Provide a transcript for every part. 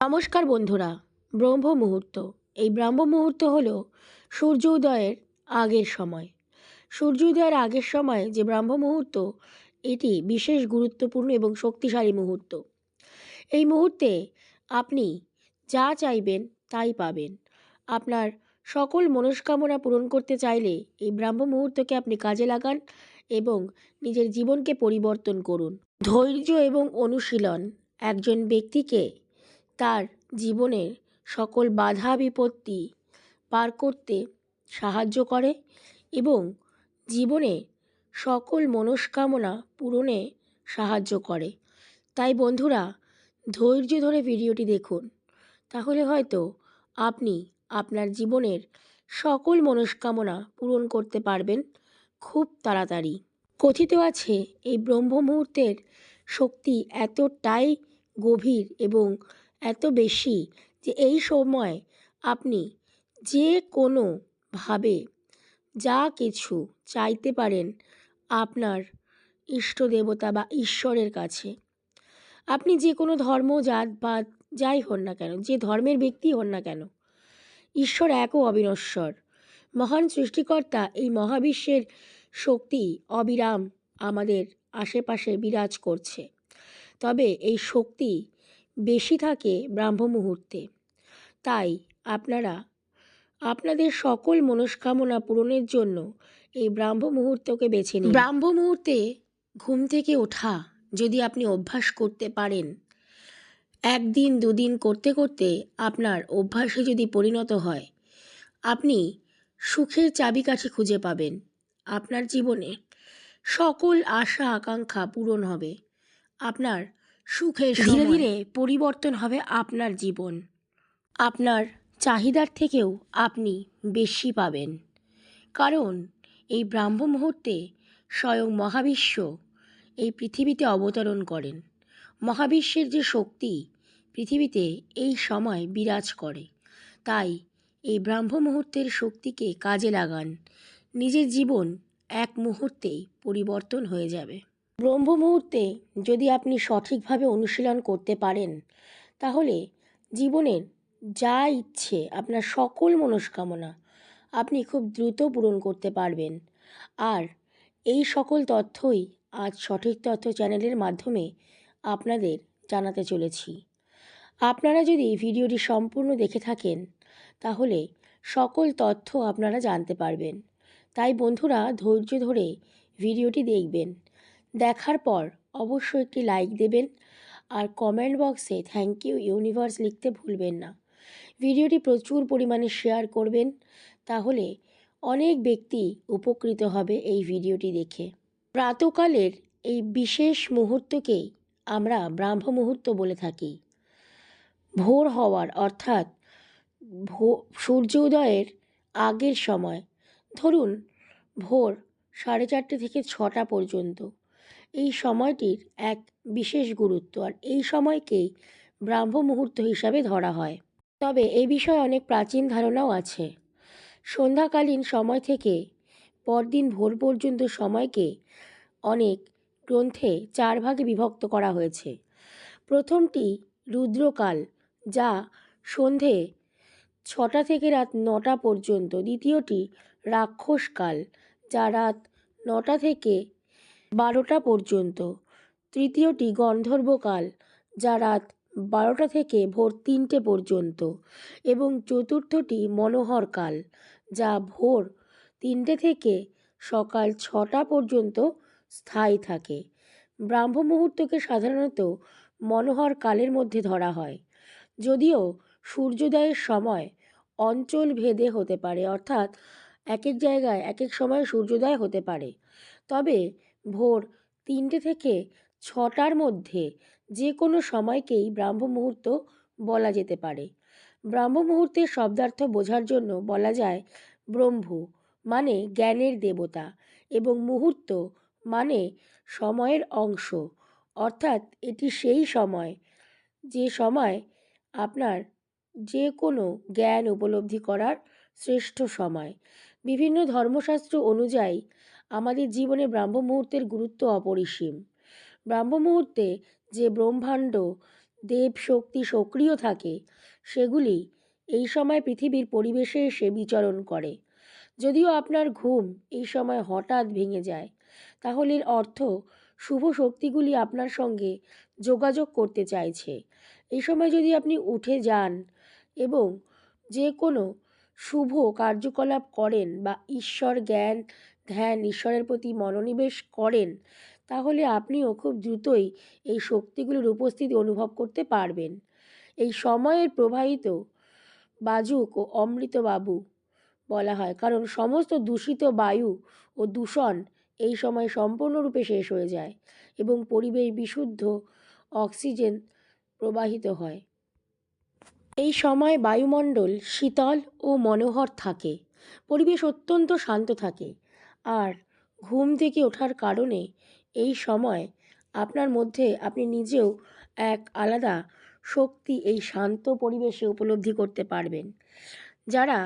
নমস্কার বন্ধুরা ব্রহ্ম মুহূর্ত এই ব্রাহ্ম মুহূর্ত হলো সূর্য উদয়ের আগের সময়। সূর্য উদয়ের আগের সময় যে ব্রাহ্ম মুহূর্ত এটি বিশেষ গুরুত্বপূর্ণ এবং শক্তিশালী মুহূর্ত। এই মুহূর্তে আপনি যা চাইবেন তাই পাবেন। আপনার সকল মনস্কামনা পূরণ করতে চাইলে এই ব্রাহ্ম মুহূর্তকে আপনি কাজে লাগান এবং নিজের জীবনকে পরিবর্তন করুন। ধৈর্য এবং অনুশীলন একজন ব্যক্তিকে তার জীবনের সকল বাধা বিপত্তি পার করতে সাহায্য করে এবং জীবনে সকল মনস্কামনা পূরণে সাহায্য করে। তাই বন্ধুরা, ধৈর্য ধরে ভিডিওটি দেখুন। তাহলে হয়তো আপনি আপনার জীবনের সকল মনস্কামনা পূরণ করতে পারবেন খুব তাড়াতাড়ি। কথিত আছে, এই ব্রহ্ম মুহূর্তের শক্তি এতটাই গভীর এবং এত বেশি যে এই সময় আপনি যে কোনোভাবে যা কিছু চাইতে পারেন আপনার ইষ্ট দেবতা বা ঈশ্বরের কাছে। আপনি যে কোনো ধর্ম, জাত বা যাই হন না কেন, যে ধর্মের ব্যক্তি হন না কেন, ঈশ্বর এক ও অবিনশ্বর। মহান সৃষ্টিকর্তা এই মহাবিশ্বের শক্তি, অবিরাম আমাদের আশেপাশে বিরাজ করছে। তবে এই শক্তি বেশি থাকে ব্রাহ্ম মুহূর্তে। তাই আপনারা, আপনাদের সকল মনস্কামনা পূরণের জন্য এই ব্রাহ্ম মুহূর্তকে বেছে নিন। ব্রাহ্ম মুহূর্তে ঘুম থেকে ওঠা যদি আপনি অভ্যাস করতে পারেন, একদিন দুদিন করতে করতে আপনার অভ্যাসে যদি পরিণত হয়, আপনি সুখের চাবিকাঠি খুঁজে পাবেন। আপনার জীবনে সকল আশা আকাঙ্ক্ষা পূরণ হবে। আপনার সুখের ধীরে ধীরে পরিবর্তন হবে আপনার জীবন। আপনার চাহিদার থেকেও আপনি বেশি পাবেন। কারণ এই ব্রাহ্ম মুহূর্তে স্বয়ং মহাবিশ্ব এই পৃথিবীতে অবতরণ করেন। মহাবিশ্বের যে শক্তি পৃথিবীতে এই সময় বিরাজ করে। তাই এই ব্রাহ্ম মুহূর্তের শক্তিকে কাজে লাগান। নিজের জীবন এক মুহূর্তেই পরিবর্তন হয়ে যাবে। ব্রহ্ম মুহূর্তে যদি আপনি সঠিকভাবে অনুশীলন করতে পারেন, তাহলে জীবনের যা ইচ্ছে আপনার সকল মনস্কামনা আপনি খুব দ্রুত পূরণ করতে পারবেন। আর এই সকল তথ্যই আজ সঠিক তথ্য চ্যানেলের মাধ্যমে আপনাদের জানাতে চলেছি। আপনারা যদি ভিডিওটি সম্পূর্ণ দেখে থাকেন, তাহলে সকল তথ্য আপনারা জানতে পারবেন। তাই বন্ধুরা, ধৈর্য ধরে ভিডিওটি দেখবেন। দেখার পর অবশ্যই একটি লাইক দেবেন আর কমেন্ট বক্সে থ্যাংক ইউ ইউনিভার্স লিখতে ভুলবেন না। ভিডিওটি প্রচুর পরিমাণে শেয়ার করবেন তাহলে অনেক ব্যক্তি উপকৃত হবে এই ভিডিওটি দেখে। প্রাতকালের এই বিশেষ মুহূর্তকেই আমরা ব্রাহ্ম মুহূর্ত বলে থাকি। ভোর হওয়ার অর্থাৎ সূর্য উদয়ের আগের সময়, ধরুন ভোর সাড়ে চারটে থেকে ছটা পর্যন্ত। এই সময়টির এক বিশেষ গুরুত্ব, আর এই সময়কেই ব্রাহ্ম মুহূর্ত হিসাবে ধরা হয়। তবে এ বিষয়ে অনেক প্রাচীন ধারণাও আছে। সন্ধ্যাকালীন সময় থেকে পরদিন ভোর পর্যন্ত সময়কে অনেক গ্রন্থে চার ভাগে বিভক্ত করা হয়েছে। প্রথমটি রুদ্রকাল, যা সন্ধে ছটা থেকে রাত নটা পর্যন্ত। দ্বিতীয়টি রাক্ষসকাল, যা রাত নটা থেকে বারোটা পর্যন্ত। তৃতীয়টি গন্ধর্বকাল, যা রাত বারোটা থেকে ভোর তিনটে পর্যন্ত। এবং চতুর্থটি মনোহরকাল, যা ভোর তিনটে থেকে সকাল ছটা পর্যন্ত স্থায়ী থাকে। ব্রাহ্ম মুহূর্তকে সাধারণত মনোহর কালের মধ্যে ধরা হয়। যদিও সূর্যোদয়ের সময় অঞ্চল ভেদে হতে পারে, অর্থাৎ এক এক জায়গায় এক এক সময় সূর্যোদয় হতে পারে। তবে ভোর তিনটে থেকে ছটার মধ্যে যে কোনো সময়কেই ব্রাহ্ম মুহূর্ত বলা যেতে পারে। ব্রাহ্ম মুহূর্তের শব্দার্থ বোঝার জন্য বলা যায় ব্রহ্ম মানে জ্ঞানের দেবতা, এবং মুহূর্ত মানে সময়ের অংশ। অর্থাৎ এটি সেই সময়, যে সময় আপনার যে কোনো জ্ঞান উপলব্ধি করার শ্রেষ্ঠ সময়। বিভিন্ন ধর্মশাস্ত্র অনুযায়ী আমাদের জীবনে ব্রাহ্ম মুহূর্তের গুরুত্ব অপরিসীম। ব্রাহ্ম মুহূর্তে যে ব্রহ্মাণ্ড দেব শক্তি সক্রিয় থাকে, সেগুলি এই সময় পৃথিবীর পরিবেশে এসে বিচরণ করে। যদিও আপনার ঘুম এই সময় হঠাৎ ভেঙে যায়, তাহলে অর্থ শুভ শক্তিগুলি আপনার সঙ্গে যোগাযোগ করতে চাইছে। এই সময় যদি আপনি উঠে যান এবং যে কোনো শুভ কার্যকলাপ করেন বা ঈশ্বর জ্ঞান ধ্যান ঈশ্বরের প্রতি মনোনিবেশ করেন, তাহলে আপনিও খুব দ্রুতই এই শক্তিগুলির উপস্থিতি অনুভব করতে পারবেন। এই সময়ের প্রবাহিত বাজুক ও অমৃতবাবু বলা হয়, কারণ সমস্ত দূষিত বায়ু ও দূষণ এই সময় সম্পূর্ণরূপে শেষ হয়ে যায় এবং পরিবেশ বিশুদ্ধ অক্সিজেন প্রবাহিত হয়। এই সময় বায়ুমণ্ডল শীতল ও মনোহর থাকে, পরিবেশ অত্যন্ত শান্ত থাকে আর ঘুম থেকে ওঠার কারণে এই সময় আপনার মধ্যে আপনি নিজেও এক আলাদা শক্তি, এই শান্ত পরিবেশে উপলব্ধি করতে পারবেন। যারা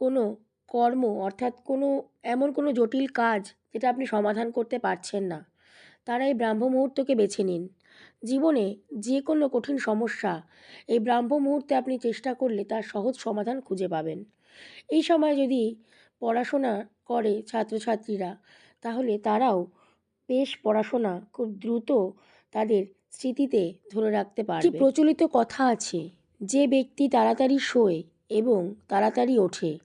কোনো কর্ম অর্থাৎ কোনো, এমন কোনো জটিল কাজ যেটা আপনি সমাধান করতে পারছেন না, তারা এই ব্রাহ্ম মুহূর্তকে বেছে নিন। জীবনে যে কোনো কঠিন সমস্যা এই ব্রাহ্ম মুহূর্তে আপনি চেষ্টা করলে তার সহজ সমাধান খুঁজে পাবেন। এই সময় যদি পড়াশোনা করে ছাত্রছাত্রীরা তাহলে তারাও বেশ পড়াশোনা খুব দ্রুত তাদের স্মৃতিতে ধরে রাখতে পারে প্রচলিত কথা আছে যে ব্যক্তি তাড়াতাড়ি শোয় এবং তাড়াতাড়ি ওঠে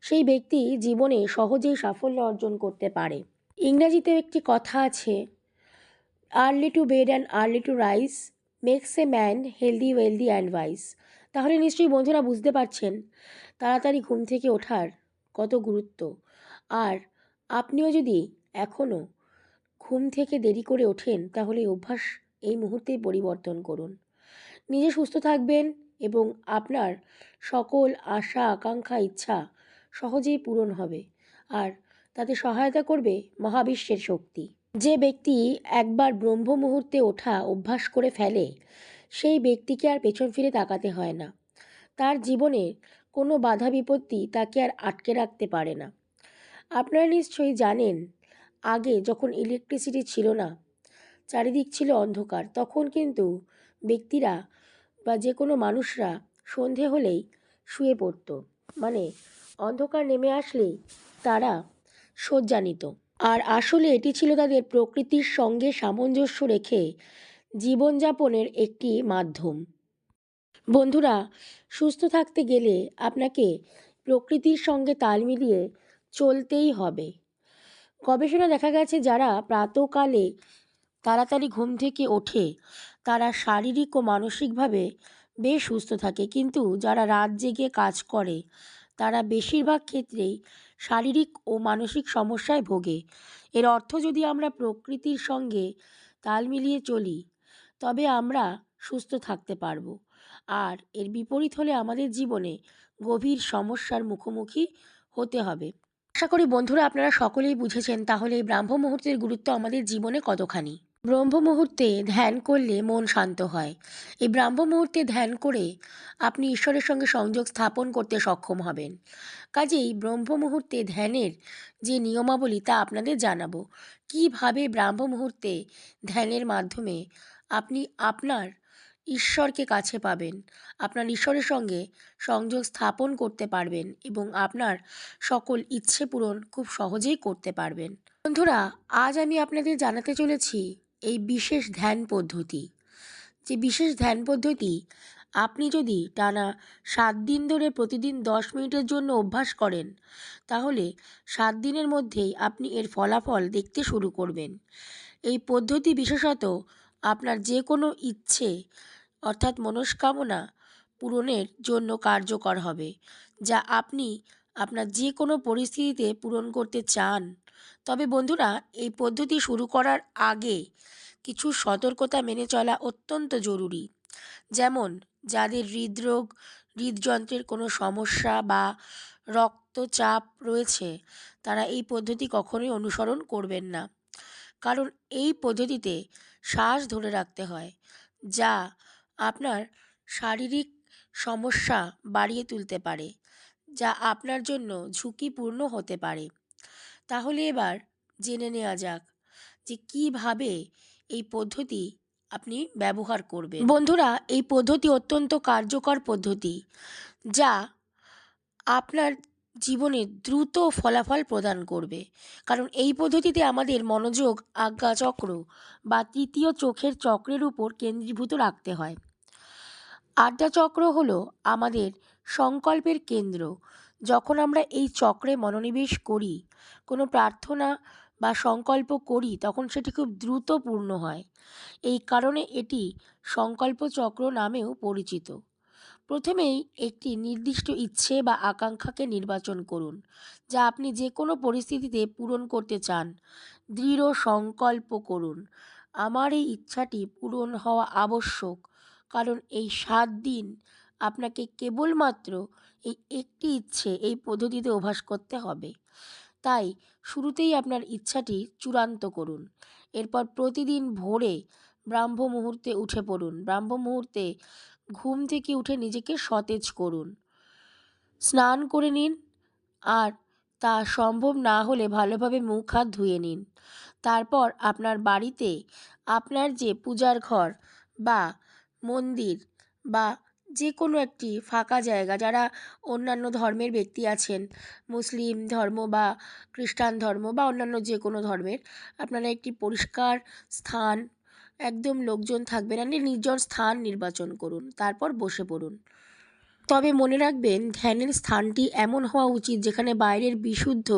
সেই ব্যক্তি জীবনে সহজেই সাফল্য অর্জন করতে পারে। ইংরাজিতে একটি কথা আছে early to bed and early to rise makes a man healthy wealthy and wise তাহলে নিশ্চয়ই বন্ধুরা বুঝতে পারছেন তাড়াতাড়ি ঘুম থেকে ওঠার কত গুরুত্ব। আর আপনিও যদি এখনও ঘুম থেকে দেরি করে ওঠেন, তাহলে অভ্যাস এই মুহূর্তেই পরিবর্তন করুন। নিজে সুস্থ থাকবেন এবং আপনার সকল আশা, আকাঙ্ক্ষা, ইচ্ছা সহজেই পূরণ হবে। আর তাতে সহায়তা করবে মহাবিশ্বের শক্তি। যে ব্যক্তি একবার ব্রহ্ম মুহূর্তে ওঠা অভ্যাস করে ফেলে, সেই ব্যক্তিকে আর পেছন ফিরে তাকাতে হয় না। তার জীবনে কোনো বাধা বিপত্তি তাকে আর আটকে রাখতে পারে না। আপনারা নিশ্চয়ই জানেন, আগে যখন ইলেকট্রিসিটি ছিল না, চারিদিক ছিল অন্ধকার, তখন কিন্তু ব্যক্তিরা বা যে কোনো মানুষরা সন্ধে হলেই শুয়ে পড়তো। মানে অন্ধকার নেমে আসলেই তারা শয্যা নিত আর আসলে এটি ছিল তাদের প্রকৃতির সঙ্গে সামঞ্জস্য রেখে জীবনযাপনের একটি মাধ্যম। বন্ধুরা, সুস্থ থাকতে গেলে আপনাকে প্রকৃতির সঙ্গে তাল মিলিয়ে চলতেই হবে। গবেষণা দেখা গেছে, যারা প্রাতকালে তাড়াতাড়ি ঘুম থেকে ওঠে, তারা শারীরিক ও মানসিকভাবে বেশ সুস্থ থাকে। কিন্তু যারা রাত জেগে কাজ করে, তারা বেশিরভাগ ক্ষেত্রেই শারীরিক ও মানসিক সমস্যায় ভোগে। এর অর্থ যদি আমরা প্রকৃতির সঙ্গে তাল মিলিয়ে চলি, তবে আমরা সুস্থ থাকতে পারব। আর এর বিপরীত হলে আমাদের জীবনে গভীর সমস্যার মুখোমুখি হতে হবে। আশা করি বন্ধুরা আপনারা সকলেই বুঝেছেন, তাহলে এই ব্রাহ্ম মুহূর্তের গুরুত্ব আমাদের জীবনে কতখানি? ব্রহ্ম মুহূর্তে ধ্যান করলে মন শান্ত হয়। এই ব্রাহ্ম মুহূর্তে ধ্যান করে আপনি ঈশ্বরের সঙ্গে সংযোগ স্থাপন করতে সক্ষম হবেন। কাজেই ব্রহ্ম মুহূর্তে ধ্যানের যে নিয়মাবলী তা আপনাদের জানাব। কীভাবে ব্রাহ্ম মুহূর্তে ধ্যানের মাধ্যমে আপনি আপনার ঈশ্বরকে কাছে পাবেন। আপনার ঈশ্বরের সঙ্গে সংযোগ স্থাপন করতে পারবেন এবং আপনার সকল ইচ্ছে পূরণ খুব সহজেই করতে পারবেন। বন্ধুরা, আজ আমি আপনাদের জানাতে চলেছি এই বিশেষ ধ্যান পদ্ধতি। যে বিশেষ ধ্যান পদ্ধতি আপনি যদি টানা সাত দিন ধরে প্রতিদিন দশ মিনিটের জন্য অভ্যাস করেন, তাহলে সাত দিনের মধ্যেই আপনি এর ফলাফল দেখতে শুরু করবেন। এই পদ্ধতি বিশেষত আপনার যে কোনো ইচ্ছে অর্থাৎ মনস্কামনা পূরণের জন্য কার্যকর হবে, যা আপনি আপনার যে কোনো পরিস্থিতিতে পূরণ করতে চান। তবে বন্ধুরা, এই পদ্ধতি শুরু করার আগে কিছু সতর্কতা মেনে চলা অত্যন্ত জরুরি। যেমন, যাদের হৃদরোগ, হৃদযন্ত্রের কোনো সমস্যা বা রক্তচাপ রয়েছে, তারা এই পদ্ধতি কখনোই অনুসরণ করবেন না। কারণ এই পদ্ধতিতে শ্বাস ধরে রাখতে হয়, যা আপনার শারীরিক সমস্যা বাড়িয়ে তুলতে পারে, যা আপনার জন্য ঝুঁকিপূর্ণ হতে পারে। তাহলে এবার জেনে নেওয়া যাক যে কীভাবে এই পদ্ধতি আপনি ব্যবহার করবেন। বন্ধুরা, এই পদ্ধতি অত্যন্ত কার্যকর পদ্ধতি, যা আপনার জীবনে দ্রুত ফলাফল প্রদান করবে। কারণ এই পদ্ধতিতে আমাদের মনোযোগ, আজ্ঞাচক্র বা তৃতীয় চোখের চক্রের উপর কেন্দ্রীভূত রাখতে হয়। আজ্ঞাচক্র হলো আমাদের সংকল্পের কেন্দ্র। যখন আমরা এই চক্রে মনোনিবেশ করি, কোনো প্রার্থনা বা সংকল্প করি, তখন সেটি খুব দ্রুত পূর্ণ হয়। এই কারণে এটি সংকল্প চক্র নামেও পরিচিত। প্রথমেই একটি নির্দিষ্ট ইচ্ছে বা আকাঙ্ক্ষাকে নির্বাচন করুন, যা আপনি যে কোনো পরিস্থিতিতে পূরণ করতে চান। দৃঢ় সংকল্প করুন, আমার এই ইচ্ছাটি পূরণ হওয়া আবশ্যক। কারণ এই সাত দিন আপনাকে কেবলমাত্র এই একটি ইচ্ছে, এই পদ্ধতিতে অভ্যাস করতে হবে। তাই শুরুতেই আপনার ইচ্ছাটি চূড়ান্ত করুন। এরপর প্রতিদিন ভোরে ব্রাহ্ম মুহূর্তে উঠে পড়ুন। ব্রাহ্ম মুহূর্তে ঘুম থেকে উঠে নিজেকে সতেজ করুন। স্নান করে নিন আর তা সম্ভব না হলে ভালোভাবে মুখ হাত ধুয়ে নিন। তারপর আপনার বাড়িতে আপনার যে পূজার ঘর বা মন্দির বা যে কোনো একটি ফাঁকা জায়গা যারা অন্যান্য ধর্মের ব্যক্তি আছেন, মুসলিম ধর্ম বা খ্রিস্টান ধর্ম বা অন্যান্য যে কোনো ধর্মের, আপনারা একটি পরিষ্কার স্থান, একদম লোকজন থাকবে না নির্জন স্থান নির্বাচন করুন, তারপর বসে পড়ুন। তবে মনে রাখবেন, ধ্যানের স্থানটি এমন হওয়া উচিত যেখানে বাইরের বিশুদ্ধ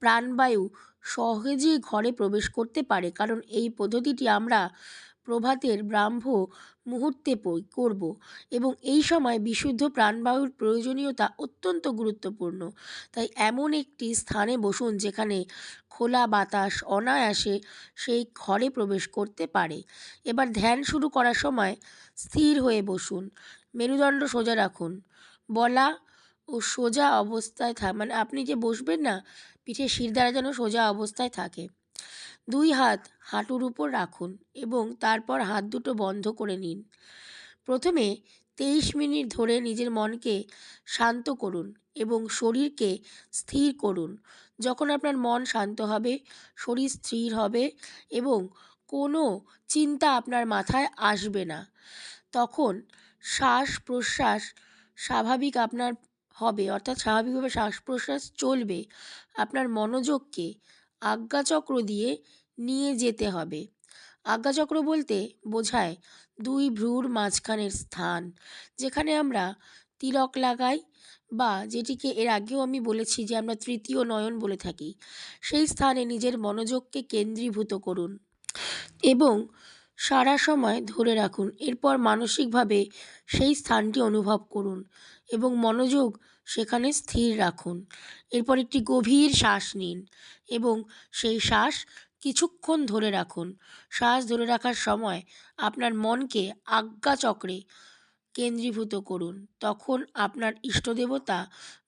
প্রাণবায়ু সহজেই ঘরে প্রবেশ করতে পারে, কারণ এই পদ্ধতিটি আমরা প্রভাতের ব্রাহ্ম মুহূর্তে করব এবং এই সময় বিশুদ্ধ প্রাণবায়ুর প্রয়োজনীয়তা অত্যন্ত গুরুত্বপূর্ণ। তাই এমন একটি স্থানে বসুন যেখানে খোলা বাতাস অনায়াসে সেই ঘরে প্রবেশ করতে পারে। এবার ধ্যান শুরু করার সময় স্থির হয়ে বসুন, মেরুদণ্ড সোজা রাখুন। বলা ও সোজা অবস্থায় থাক মানে আপনি যে বসবেন না পিঠে শিরদাঁড়া যেন সোজা অবস্থায় থাকে। দুই হাত হাঁটুর উপর রাখুন এবং তারপর হাত দুটো বন্ধ করে নিন। প্রথমে তেইশ মিনিট ধরে নিজের মনকে শান্ত করুন এবং শরীরকে স্থির করুন। যখন আপনার মন শান্ত হবে, শরীর স্থির হবে এবং কোনো চিন্তা আপনার মাথায় আসবে না, তখন শ্বাস প্রশ্বাস স্বাভাবিক আপনার হবে, অর্থাৎ স্বাভাবিকভাবে শ্বাস প্রশ্বাস চলবে। আপনার মনোযোগকে আজ্ঞাচক্র দিয়ে নিয়ে যেতে হবে। আজ্ঞাচক্র বলতে বোঝায় দুই ভ্রুর মাঝখানের স্থান, যেখানে আমরা তিলক লাগাই বা যেটিকে এর আগেও আমি বলেছি যে আমরা তৃতীয় নয়ন বলে থাকি, সেই স্থানে নিজের মনোযোগকে কেন্দ্রীভূত করুন এবং সারা সময় ধরে রাখুন। এরপর মানসিকভাবে সেই স্থানটি অনুভব করুন এবং মনোযোগ সেখানে স্থির রাখুন। এরপর একটি গভীর শ্বাস নিন এবং সেই শ্বাস কিছুক্ষণ ধরে রাখুন। শ্বাস ধরে রাখার সময় আপনার মনকে আজ্ঞাচক্রে কেন্দ্রীভূত করুন। তখন আপনার ইষ্টদেবতা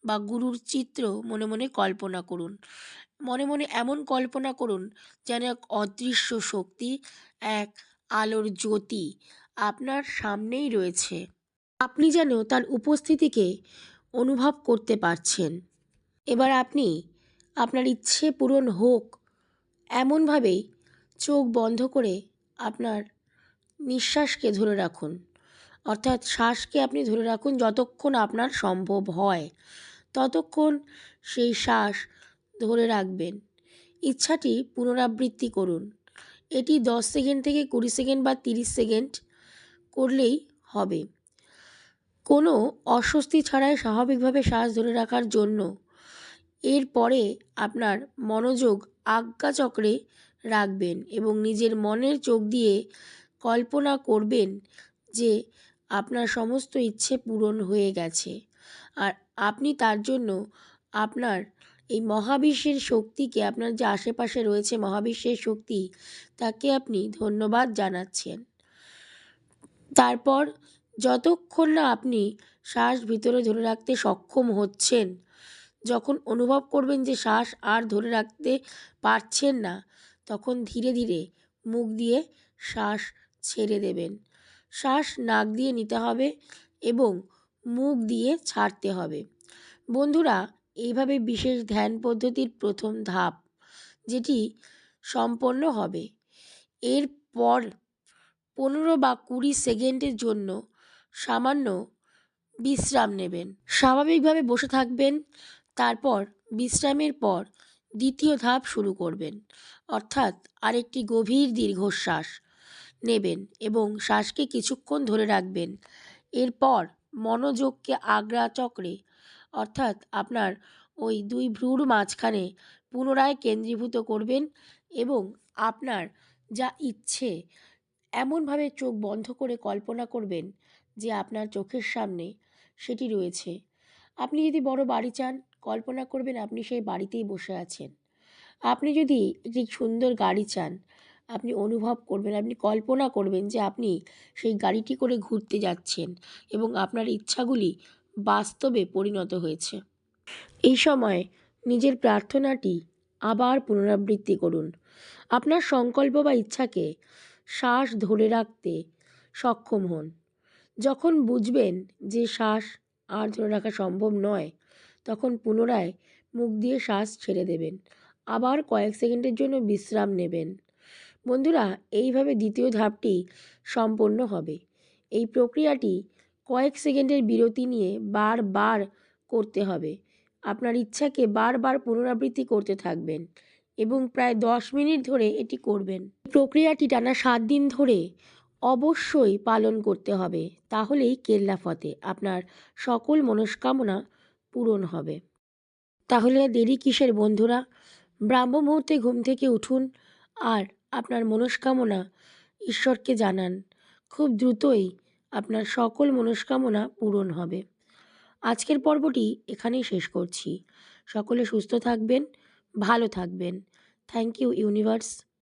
বা গুরুর চিত্র মনে মনে কল্পনা করুন। মনে মনে এমন কল্পনা করুন যেন এক অদৃশ্য শক্তি, এক আলোর জ্যোতি আপনার সামনেই রয়েছে। আপনি যেন তার উপস্থিতিকে অনুভব করতে পারছেন। এবার আপনি আপনার ইচ্ছে পূরণ হোক, এমনভাবেই চোখ বন্ধ করে আপনার নিঃশ্বাসকে ধরে রাখুন। অর্থাৎ শ্বাসকে আপনি ধরে রাখুন যতক্ষণ আপনার সম্ভব হয়। ততক্ষণ সেই শ্বাস ধরে রাখবেন। ইচ্ছাটি পুনরাবৃত্তি করুন। এটি দশ সেকেন্ড থেকে কুড়ি সেকেন্ড বা তিরিশ সেকেন্ড করলেই হবে। কোনো অস্বস্তি ছাড়াই স্বাভাবিকভাবে শ্বাস ধরে রাখার জন্য। এরপরে আপনার মনোযোগ আজ্ঞাচক্রে রাখবেন এবং নিজের মনের চোখ দিয়ে কল্পনা করবেন যে আপনার সমস্ত ইচ্ছে পূরণ হয়ে গেছে। আর আপনি তার জন্য আপনার এই মহাবিশ্বের শক্তিকে, আপনার যে আশেপাশে রয়েছে মহাবিশ্বের শক্তি, তাকে আপনি ধন্যবাদ জানাচ্ছেন। তারপর যতক্ষণ না আপনি শ্বাস ভিতরে ধরে রাখতে সক্ষম হচ্ছেন, যখন অনুভব করবেন যে শ্বাস আর ধরে রাখতে পারছেন না, তখন ধীরে ধীরে মুখ দিয়ে শ্বাস ছেড়ে দেবেন। শ্বাস নাক দিয়ে নিতে হবে এবং মুখ দিয়ে ছাড়তে হবে। বন্ধুরা, এইভাবে বিশেষ ধ্যান পদ্ধতির প্রথম ধাপ, যেটি সম্পন্ন হবে। এরপর পনেরো বা কুড়ি সেকেন্ডের জন্য সামান্য বিশ্রাম নেবেন। স্বাভাবিকভাবে বসে থাকবেন, তারপর বিশ্রামের পর দ্বিতীয় ধাপ শুরু করবেন, অর্থাৎ আরেকটি গভীর দীর্ঘশ্বাস নেবেন এবং শ্বাসকে কিছুক্ষণ ধরে রাখবেন। এরপর মনোযোগকে আগ্রা চক্রে অর্থাৎ আপনার ওই দুই ভ্রুর মাঝখানে পুনরায় কেন্দ্রীভূত করবেন এবং আপনার যা ইচ্ছে এমনভাবে চোখ বন্ধ করে কল্পনা করবেন যে আপনার চোখের সামনে সেটি রয়েছে। আপনি যদি বড় বাড়ি চান, কল্পনা করবেন আপনি সেই বাড়িতেই বসে আছেন। আপনি যদি একটি সুন্দর গাড়ি চান, আপনি অনুভব করবেন, আপনি কল্পনা করবেন যে আপনি সেই গাড়িটি করে ঘুরতে যাচ্ছেন এবং আপনার ইচ্ছাগুলি বাস্তবে পরিণত হয়েছে। এই সময় নিজের প্রার্থনাটি আবার পুনরাবৃত্তি করুন। আপনার সংকল্প বা ইচ্ছাকে শ্বাস ধরে রাখতে সক্ষম হন। যখন বুঝবেন যে শ্বাস আর ধরে রাখা সম্ভব নয়, তখন পুনরায় মুখ দিয়ে শ্বাস ছেড়ে দেবেন। আবার কয়েক সেকেন্ডের জন্য বিশ্রাম নেবেন। বন্ধুরা, এইভাবে দ্বিতীয় ধাপটি সম্পন্ন হবে। এই প্রক্রিয়াটি কয়েক সেকেন্ডের বিরতি নিয়ে বারবার করতে হবে। আপনার ইচ্ছাকে বারবার পুনরাবৃত্তি করতে থাকবেন এবং প্রায় দশ মিনিট ধরে এটি করবেন। প্রক্রিয়াটি টানা সাত দিন ধরে অবশ্যই পালন করতে হবে। তাহলেই কেল্লা ফতে, আপনার সকল মনস্কামনা পূরণ হবে। তাহলে দেরি কিসের বন্ধুরা? ব্রাহ্ম মুহূর্তে ঘুম থেকে উঠুন আর আপনার মনস্কামনা ঈশ্বরকে জানান। খুব দ্রুতই আপনার সকল মনস্কামনা পূরণ হবে। আজকের পর্বটি এখানেই শেষ করছি। সকলে সুস্থ থাকবেন, ভালো থাকবেন। Thank you universe.